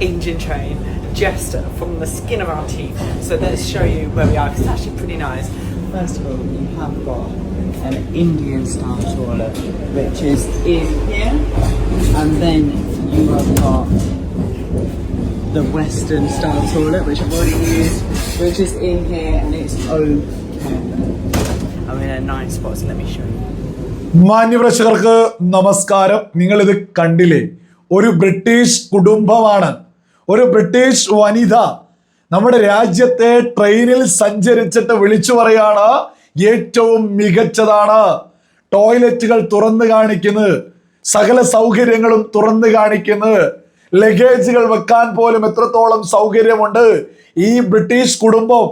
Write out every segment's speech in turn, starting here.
engine train just from the skin of our teeth. So let's show you where we are because it's actually pretty nice. First of all, you have got an Indian style toilet which is in here, and then you have got the Western style toilet which I've already used, which is in here and it's open. I'm in a nice spot, so let me show you. മാന്യപ്രേക്ഷകർക്ക് നമസ്കാരം നിങ്ങൾ ഇത് കണ്ടില്ലേ ഒരു British കുടുംബമാണ് ഒരു British വനിത നമ്മുടെ രാജ്യത്തെ ട്രെയിനിൽ സഞ്ചരിച്ചിട്ട് വിളിച്ചു പറയാണ് ഏറ്റവും മികച്ചതാണ്. ടോയ്ലറ്റുകൾ തുറന്നു കാണിക്കുന്നത് സകല സൗകര്യങ്ങളും തുറന്നു കാണിക്കുന്നത് ലഗേജുകൾ വെക്കാൻ പോലും എത്രത്തോളം സൗകര്യമുണ്ട്. ഈ ബ്രിട്ടീഷ് കുടുംബം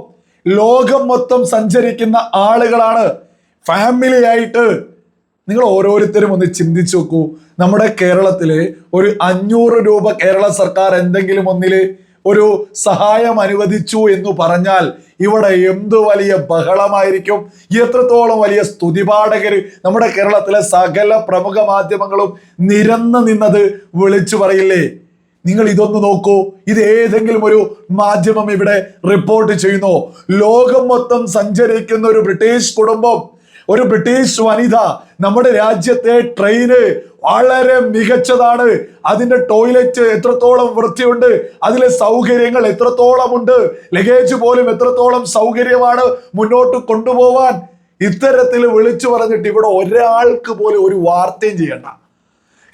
ലോകം മൊത്തം സഞ്ചരിക്കുന്ന ആളുകളാണ്. ഫാമിലി ആയിട്ട് നിങ്ങൾ ഓരോരുത്തരും ഒന്ന് ചിന്തിച്ചു നോക്കൂ. നമ്മുടെ കേരളത്തിൽ ഒരു അഞ്ഞൂറ് രൂപ കേരള സർക്കാർ എന്തെങ്കിലും ഒന്നിൽ ഒരു സഹായം അനുവദിച്ചു എന്ന് പറഞ്ഞാൽ ഇവിടെ എന്തു വലിയ ബഹളമായിരിക്കും? എത്രത്തോളം വലിയ സ്തുതിപാഠകർ നമ്മുടെ കേരളത്തിലെ സകല പ്രമുഖ മാധ്യമങ്ങളും നിരന്നു നിന്നത് വിളിച്ചു പറയില്ലേ? നിങ്ങൾ ഇതൊന്ന് നോക്കൂ. ഇത് ഏതെങ്കിലും ഒരു മാധ്യമം ഇവിടെ റിപ്പോർട്ട് ചെയ്യുന്നു. ലോകം മൊത്തം സഞ്ചരിക്കുന്ന ഒരു ബ്രിട്ടീഷ് കുടുംബം ഒരു ബ്രിട്ടീഷ് വനിത നമ്മുടെ രാജ്യത്തെ ട്രെയിന് വളരെ മികച്ചതാണ്. അതിന്റെ ടോയ്ലറ്റ് എത്രത്തോളം വൃത്തിയുണ്ട് അതിലെ സൗകര്യങ്ങൾ എത്രത്തോളം ഉണ്ട് ലഗേജ് പോലും എത്രത്തോളം സൗകര്യമാണ് മുന്നോട്ട് കൊണ്ടുപോവാൻ. ഇത്തരത്തിൽ വിളിച്ചു പറഞ്ഞിട്ട് ഇവിടെ ഒരാൾക്ക് പോലും ഒരു വാർത്തയും ചെയ്യണ്ട.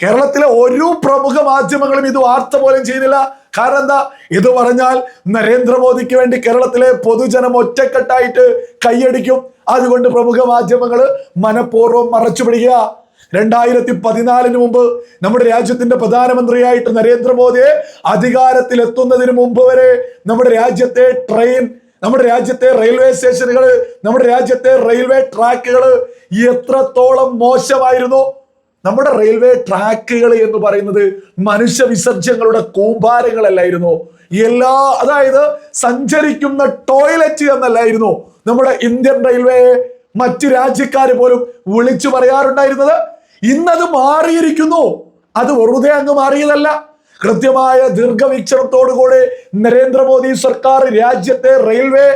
കേരളത്തിലെ ഒരു പ്രമുഖ മാധ്യമങ്ങളും ഇത് വാർത്ത പോലും ചെയ്യുന്നില്ല. കാരണം എന്താ ഇത് പറഞ്ഞാൽ നരേന്ദ്രമോദിക്ക് വേണ്ടി കേരളത്തിലെ പൊതുജനം ഒറ്റക്കെട്ടായിട്ട് കൈയടിക്കും. അതുകൊണ്ട് പ്രമുഖ മാധ്യമങ്ങൾ മനഃപൂർവം മറച്ചു പിടിക്കുക. രണ്ടായിരത്തി പതിനാലിന് മുമ്പ് നമ്മുടെ രാജ്യത്തിന്റെ പ്രധാനമന്ത്രിയായിട്ട് നരേന്ദ്രമോദിയെ അധികാരത്തിൽ എത്തുന്നതിന് മുമ്പ് വരെ നമ്മുടെ രാജ്യത്തെ ട്രെയിൻ നമ്മുടെ രാജ്യത്തെ റെയിൽവേ സ്റ്റേഷനുകൾ നമ്മുടെ രാജ്യത്തെ റെയിൽവേ ട്രാക്കുകൾ എത്രത്തോളം മോശമായിരുന്നു. നമ്മുടെ റെയിൽവേ ട്രാക്കുകൾ എന്ന് പറയുന്നത് മനുഷ്യ വിസർജ്യങ്ങളുടെ കൂമ്പാരങ്ങളല്ലായിരുന്നു. എല്ലാ അതായത് സഞ്ചരിക്കുന്ന ടോയ്ലറ്റ് എന്നല്ലായിരുന്നു നമ്മുടെ ഇന്ത്യൻ റെയിൽവേ മറ്റു രാജ്യക്കാർ പോലും വിളിച്ചു പറയാറുണ്ടായിരുന്നത്. ഇന്നത് മാറിയിരിക്കുന്നു. അത് വെറുതെ അങ്ങ് മാറിയതല്ല. കൃത്യമായ ദീർഘവീക്ഷണത്തോടുകൂടി നരേന്ദ്രമോദി സർക്കാർ രാജ്യത്തെ റെയിൽവേ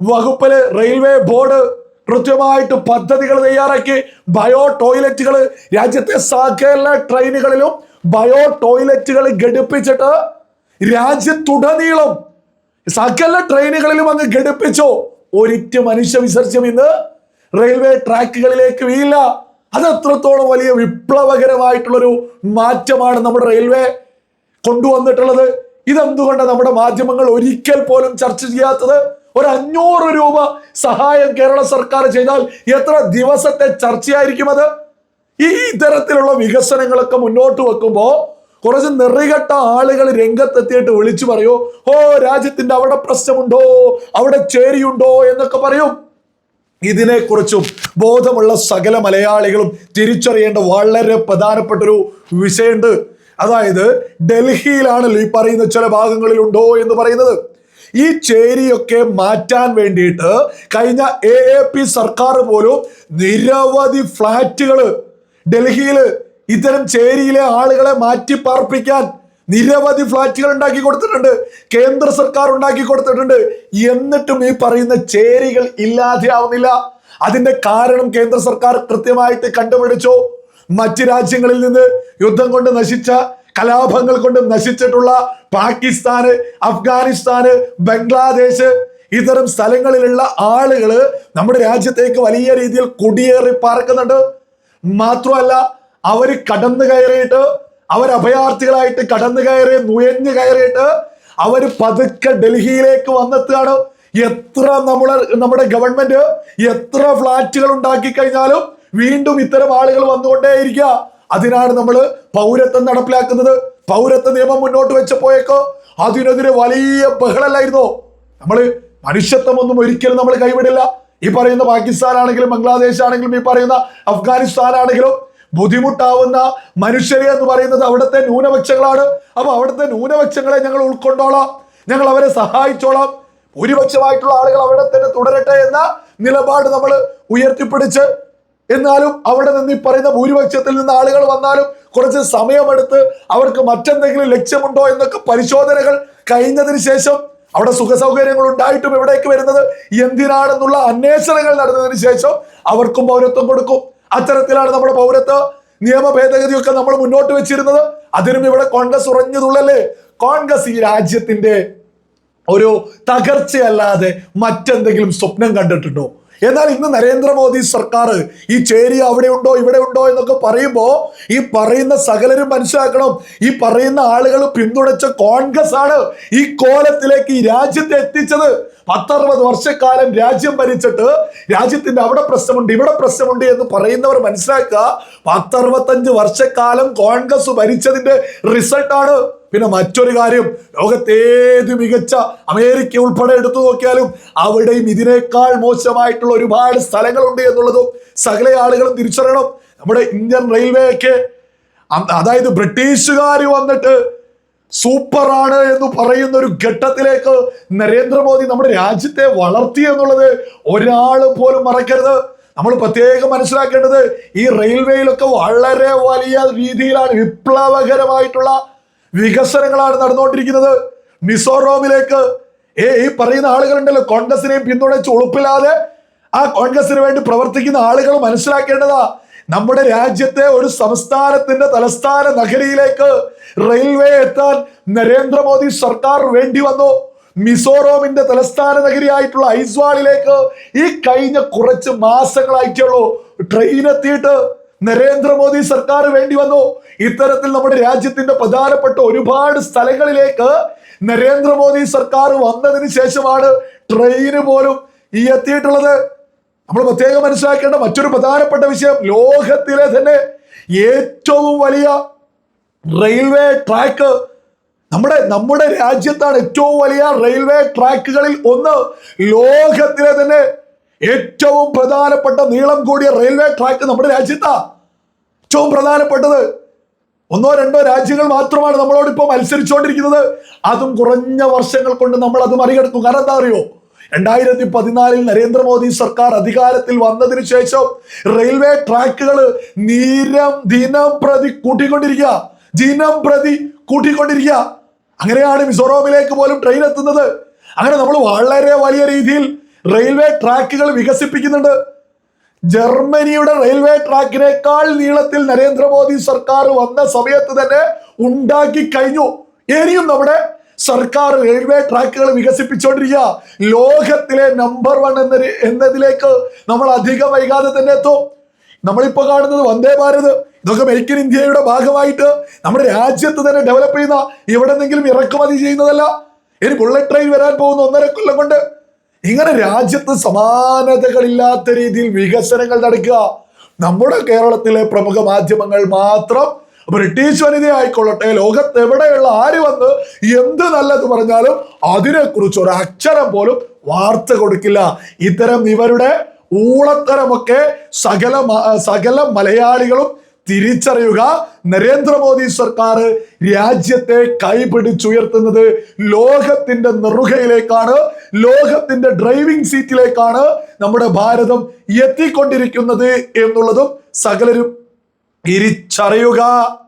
വകുപ്പിൽ റെയിൽവേ ബോർഡ് കൃത്യമായിട്ട് പദ്ധതികൾ തയ്യാറാക്കി. ബയോ ടോയ്ലറ്റുകൾ രാജ്യത്തെ സകല ട്രെയിനുകളിലും ബയോ ടോയ്ലറ്റുകൾ ഘടിപ്പിച്ചിട്ട് രാജ്യത്തുടനീളം സകല ട്രെയിനുകളിലും അങ്ങ് ഘടിപ്പിച്ചോ. ഒരിറ്റ മനുഷ്യ വിസർജ്യം ഇന്ന് റെയിൽവേ ട്രാക്കുകളിലേക്ക് വീയില്ല അത് എത്രത്തോളം വലിയ വിപ്ലവകരമായിട്ടുള്ളൊരു മാറ്റമാണ് നമ്മുടെ റെയിൽവേ കൊണ്ടുവന്നിട്ടുള്ളത്. ഇതെന്തുകൊണ്ടാണ് നമ്മുടെ മാധ്യമങ്ങൾ ഒരിക്കൽ പോലും ചർച്ച ചെയ്യാത്തത്? ഒരു അഞ്ഞൂറ് രൂപ സഹായം കേരള സർക്കാർ ചെയ്താൽ എത്ര ദിവസത്തെ ചർച്ചയായിരിക്കും അത്? ഈ ഇത്തരത്തിലുള്ള വികസനങ്ങളൊക്കെ മുന്നോട്ട് വെക്കുമ്പോൾ കുറച്ച് നിറികെട്ട ആളുകൾ രംഗത്തെത്തിയിട്ട് വിളിച്ചു പറയൂ. ഓ രാജ്യത്തിന്റെ അവിടെ പ്രശ്നമുണ്ടോ? അവിടെ ചേരിയുണ്ടോ എന്നൊക്കെ പറയും. ഇതിനെക്കുറിച്ചും ബോധമുള്ള സകല മലയാളികളും തിരിച്ചറിയേണ്ട വളരെ പ്രധാനപ്പെട്ട ഒരു വിഷയമുണ്ട്. അതായത് ഡൽഹിയിലാണല്ലോ ഈ പറയുന്ന ചില ഭാഗങ്ങളിലുണ്ടോ എന്ന് പറയുന്നത്. ഈ ചേരിയൊക്കെ മാറ്റാൻ വേണ്ടിയിട്ട് കഴിഞ്ഞ എ എ പി സർക്കാർ പോലും നിരവധി ഫ്ലാറ്റുകൾ ഡൽഹിയിൽ ഇത്തരം ചേരിയിലെ ആളുകളെ മാറ്റി പാർപ്പിക്കാൻ നിരവധി ഫ്ലാറ്റുകൾ ഉണ്ടാക്കി കൊടുത്തിട്ടുണ്ട്. കേന്ദ്ര സർക്കാർ ഉണ്ടാക്കി കൊടുത്തിട്ടുണ്ട്. എന്നിട്ടും ഈ പറയുന്ന ചേരികൾ ഇല്ലാതെയാവുന്നില്ല. അതിന്റെ കാരണം കേന്ദ്ര സർക്കാർ കൃത്യമായിട്ട് കണ്ടുപിടിച്ചോ. മറ്റ് രാജ്യങ്ങളിൽ നിന്ന് യുദ്ധം കൊണ്ട് നശിച്ച കലാപങ്ങൾ കൊണ്ട് നശിച്ചിട്ടുള്ള പാകിസ്ഥാന് അഫ്ഗാനിസ്ഥാന് ബംഗ്ലാദേശ് ഇത്തരം സ്ഥലങ്ങളിലുള്ള ആളുകൾ നമ്മുടെ രാജ്യത്തേക്ക് വലിയ രീതിയിൽ കുടിയേറി പാർക്കുന്നുണ്ട്. മാത്രമല്ല അവർ കടന്നു കയറിയിട്ട് അവർ അഭയാർത്ഥികളായിട്ട് കടന്നു കയറി നുയഞ്ഞു കയറിയിട്ട് അവർ പതുക്കെ ഡൽഹിയിലേക്ക് വന്നെത്തുകയാണ്. എത്ര നമ്മളെ നമ്മുടെ ഗവൺമെന്റ് എത്ര ഫ്ലാറ്റുകൾ ഉണ്ടാക്കി കഴിഞ്ഞാലും വീണ്ടും ഇത്തരം ആളുകൾ വന്നുകൊണ്ടേയിരിക്കുക. അതിനാണ് നമ്മൾ പൗരത്വം നടപ്പിലാക്കുന്നത്. പൗരത്വ നിയമം മുന്നോട്ട് വെച്ചപ്പോയേക്കോ അതിനെതിരെ വലിയ ബഹളല്ലായിരുന്നോ? നമ്മൾ മനുഷ്യത്വം ഒന്നും ഒരിക്കലും നമ്മൾ കൈവിടില്ല. ഈ പറയുന്ന പാകിസ്ഥാൻ ആണെങ്കിലും ബംഗ്ലാദേശ് ആണെങ്കിലും ഈ പറയുന്ന അഫ്ഗാനിസ്ഥാൻ ആണെങ്കിലും ബുദ്ധിമുട്ടാവുന്ന മനുഷ്യരെ എന്ന് പറയുന്നത് അവിടുത്തെ ന്യൂനപക്ഷങ്ങളാണ്. അപ്പൊ അവിടുത്തെ ന്യൂനപക്ഷങ്ങളെ ഞങ്ങൾ ഉൾക്കൊണ്ടോളാം. ഞങ്ങൾ അവരെ സഹായിച്ചോളാം. ഭൂരിപക്ഷമായിട്ടുള്ള ആളുകൾ അവിടെ തന്നെ തുടരട്ടെ എന്ന നിലപാട് നമ്മൾ ഉയർത്തിപ്പിടിച്ച് എന്നാലും അവിടെ നിന്ന് ഈ പറയുന്ന ഭൂരിപക്ഷത്തിൽ നിന്ന് ആളുകൾ വന്നാലും കുറച്ച് സമയമെടുത്ത് അവർക്ക് മറ്റെന്തെങ്കിലും ലക്ഷ്യമുണ്ടോ എന്നൊക്കെ പരിശോധനകൾ കഴിഞ്ഞതിന് ശേഷം അവിടെ സുഖസൗകര്യങ്ങൾ ഉണ്ടായിട്ടും എവിടേക്ക് വരുന്നത് എന്തിനാണെന്നുള്ള അന്വേഷണങ്ങൾ നടന്നതിന് ശേഷം അവർക്കും പൗരത്വം കൊടുക്കും. അത്തരത്തിലാണ് നമ്മുടെ പൗരത്വ നിയമ ഭേദഗതിയൊക്കെ നമ്മൾ മുന്നോട്ട് വെച്ചിരുന്നത്. അതിനും ഇവിടെ കോൺഗ്രസ് ഉറഞ്ഞതുള്ളല്ലേ? കോൺഗ്രസ് ഈ രാജ്യത്തിന്റെ ഒരു തകർച്ചയല്ലാതെ മറ്റെന്തെങ്കിലും സ്വപ്നം കണ്ടിട്ടുണ്ടോ? എന്നാൽ ഇന്ന് നരേന്ദ്രമോദി സർക്കാർ ഈ ചേരി അവിടെ ഉണ്ടോ ഇവിടെ ഉണ്ടോ എന്നൊക്കെ പറയുമ്പോൾ ഈ പറയുന്ന സകലരും മനസ്സിലാക്കണം. ഈ പറയുന്ന ആളുകൾ പിന്തുണച്ച കോൺഗ്രസ് ആണ് ഈ കോലത്തിലേക്ക് ഈ രാജ്യത്തെ എത്തിച്ചത്. പത്തറുപത് വർഷക്കാലം രാജ്യം ഭരിച്ചിട്ട് രാജ്യത്തിന്റെ അവിടെ പ്രശ്നമുണ്ട് ഇവിടെ പ്രശ്നമുണ്ട് എന്ന് പറയുന്നവർ മനസ്സിലാക്കുക. പത്തറുപത്തഞ്ച് വർഷക്കാലം കോൺഗ്രസ് ഭരിച്ചതിന്റെ റിസൾട്ടാണ് പിന്നെ മറ്റൊരു കാര്യം ലോകത്തേത് മികച്ച അമേരിക്ക ഉൾപ്പെടെ എടുത്തു നോക്കിയാലും അവിടെയും ഇതിനേക്കാൾ മോശമായിട്ടുള്ള ഒരുപാട് സ്ഥലങ്ങളുണ്ട് എന്നുള്ളതും സകല ആളുകളും തിരിച്ചറിയണം. നമ്മുടെ ഇന്ത്യൻ റെയിൽവേ ഒക്കെ അതായത് ബ്രിട്ടീഷുകാർ വന്നിട്ട് സൂപ്പറാണ് എന്ന് പറയുന്ന ഒരു ഘട്ടത്തിലേക്ക് നരേന്ദ്രമോദി നമ്മുടെ രാജ്യത്തെ വളർത്തി എന്നുള്ളത് ഒരാൾ പോലും മറക്കരുത്. നമ്മൾ പ്രത്യേകം മനസ്സിലാക്കേണ്ടത് ഈ റെയിൽവേയിലൊക്കെ വളരെ വലിയ രീതിയിലാണ് വിപ്ലവകരമായിട്ടുള്ള വികസനങ്ങളാണ് നടന്നുകൊണ്ടിരിക്കുന്നത്. മിസോറാമിലേക്ക് ഏ ഈ പറയുന്ന ആളുകളുണ്ടല്ലോ കോൺഗ്രസിനെയും പിന്തുണച്ച് ഉളുപ്പില്ലാതെ ആ കോൺഗ്രസിന് വേണ്ടി പ്രവർത്തിക്കുന്ന ആളുകൾ മനസ്സിലാക്കേണ്ടതാ. നമ്മുടെ രാജ്യത്തെ ഒരു സംസ്ഥാനത്തിന്റെ തലസ്ഥാന നഗരിയിലേക്ക് റെയിൽവേ എത്താൻ നരേന്ദ്രമോദി സർക്കാർ വേണ്ടി വന്നു. മിസോറാമിന്റെ തലസ്ഥാന നഗരിയായിട്ടുള്ള ഐസ്വാളിലേക്ക് ഈ കഴിഞ്ഞ കുറച്ച് മാസങ്ങളായിട്ടുള്ളൂ ട്രെയിൻ എത്തിയിട്ട് നരേന്ദ്രമോദി സർക്കാർ വേണ്ടി വന്നു. ഇത്തരത്തിൽ നമ്മുടെ രാജ്യത്തിന്റെ പ്രധാനപ്പെട്ട ഒരുപാട് സ്ഥലങ്ങളിലേക്ക് നരേന്ദ്രമോദി സർക്കാർ വന്നതിന് ശേഷമാണ് ട്രെയിന് പോലും ഈ എത്തിയിട്ടുള്ളത്. നമ്മൾ പ്രത്യേകം മനസ്സിലാക്കേണ്ട മറ്റൊരു പ്രധാനപ്പെട്ട വിഷയം ലോകത്തിലെ തന്നെ ഏറ്റവും വലിയ റെയിൽവേ ട്രാക്ക്. നമ്മുടെ നമ്മുടെ രാജ്യത്താണ് ഏറ്റവും വലിയ റെയിൽവേ ട്രാക്കുകളിൽ ഒന്ന്. ലോകത്തിലെ തന്നെ ഏറ്റവും പ്രധാനപ്പെട്ട നീളം കൂടിയ റെയിൽവേ ട്രാക്ക് നമ്മുടെ രാജ്യത്താ ഏറ്റവും പ്രധാനപ്പെട്ടത്. ഒന്നോ രണ്ടോ രാജ്യങ്ങൾ മാത്രമാണ് നമ്മളോട് ഇപ്പോൾ മത്സരിച്ചുകൊണ്ടിരിക്കുന്നത്. അതും കുറഞ്ഞ വർഷങ്ങൾ കൊണ്ട് നമ്മൾ അത് മറികടക്കും കാരണം എന്താ അറിയോ? രണ്ടായിരത്തി പതിനാലിൽ നരേന്ദ്രമോദി സർക്കാർ അധികാരത്തിൽ വന്നതിന് ശേഷം റെയിൽവേ ട്രാക്കുകൾ നീരം ദിനം പ്രതി കൂട്ടിക്കൊണ്ടിരിക്കുക. ദിനം പ്രതി കൂട്ടിക്കൊണ്ടിരിക്കുക. അങ്ങനെയാണ് മിസോറാമിലേക്ക് പോലും ട്രെയിൻ എത്തുന്നത്. അങ്ങനെ നമ്മൾ വളരെ വലിയ രീതിയിൽ റെയിൽവേ ട്രാക്കുകൾ വികസിപ്പിക്കുന്നുണ്ട്. ജർമ്മനിയുടെ റെയിൽവേ ട്രാക്കിനേക്കാൾ നീളത്തിൽ നരേന്ദ്രമോദി സർക്കാർ വന്ന സമയത്ത് തന്നെ ഉണ്ടാക്കി കഴിഞ്ഞു. ഇനിയും നമ്മുടെ സർക്കാർ റെയിൽവേ ട്രാക്കുകൾ വികസിപ്പിച്ചുകൊണ്ടിരിക്കുക ലോകത്തിലെ നമ്പർ വൺ എന്ന എന്നതിലേക്ക് നമ്മൾ അധികം വൈകാതെ തന്നെ എത്തും. നമ്മളിപ്പോ കാണുന്നത് വന്ദേ ഭാരത്. ഇതൊക്കെ മേക്ക് ഇൻ ഇന്ത്യയുടെ ഭാഗമായിട്ട് നമ്മുടെ രാജ്യത്ത് തന്നെ ഡെവലപ്പ് ചെയ്യുന്ന എവിടെ നിന്നെങ്കിലും ഇറക്കുമതി ചെയ്യുന്നതല്ല. ഇനി ബുള്ളറ്റ് ട്രെയിൻ വരാൻ പോകുന്ന ഒന്നര കൊല്ലം കൊണ്ട് ഇങ്ങനെ രാജ്യത്ത് സമാനതകളില്ലാത്ത രീതിയിൽ വികസനങ്ങൾ നടക്കുക. നമ്മുടെ കേരളത്തിലെ പ്രമുഖ മാധ്യമങ്ങൾ മാത്രം ബ്രിട്ടീഷ് വനിത ആയിക്കൊള്ളട്ടെ ലോകത്ത് എവിടെയുള്ള ആര് വന്ന് എന്ത് നല്ലത് പറഞ്ഞാലും അതിനെക്കുറിച്ച് ഒരു അക്ഷരം പോലും വാർത്ത കൊടുക്കില്ല. ഇത്തരം ഇവരുടെ ഊളത്തരമൊക്കെ സകല സകല മലയാളികളും തിരിച്ചറിയുക. നരേന്ദ്രമോദി സർക്കാർ രാജ്യത്തെ കൈപിടിച്ചുയർത്തുന്നത് ലോകത്തിന്റെ നെറുകയിലേക്കാണ് ലോകത്തിന്റെ ഡ്രൈവിംഗ് സീറ്റിലേക്കാണ് നമ്മുടെ ഭാരതം എത്തിക്കൊണ്ടിരിക്കുന്നത് എന്നുള്ളതും സകലരും തിരിച്ചറിയുക.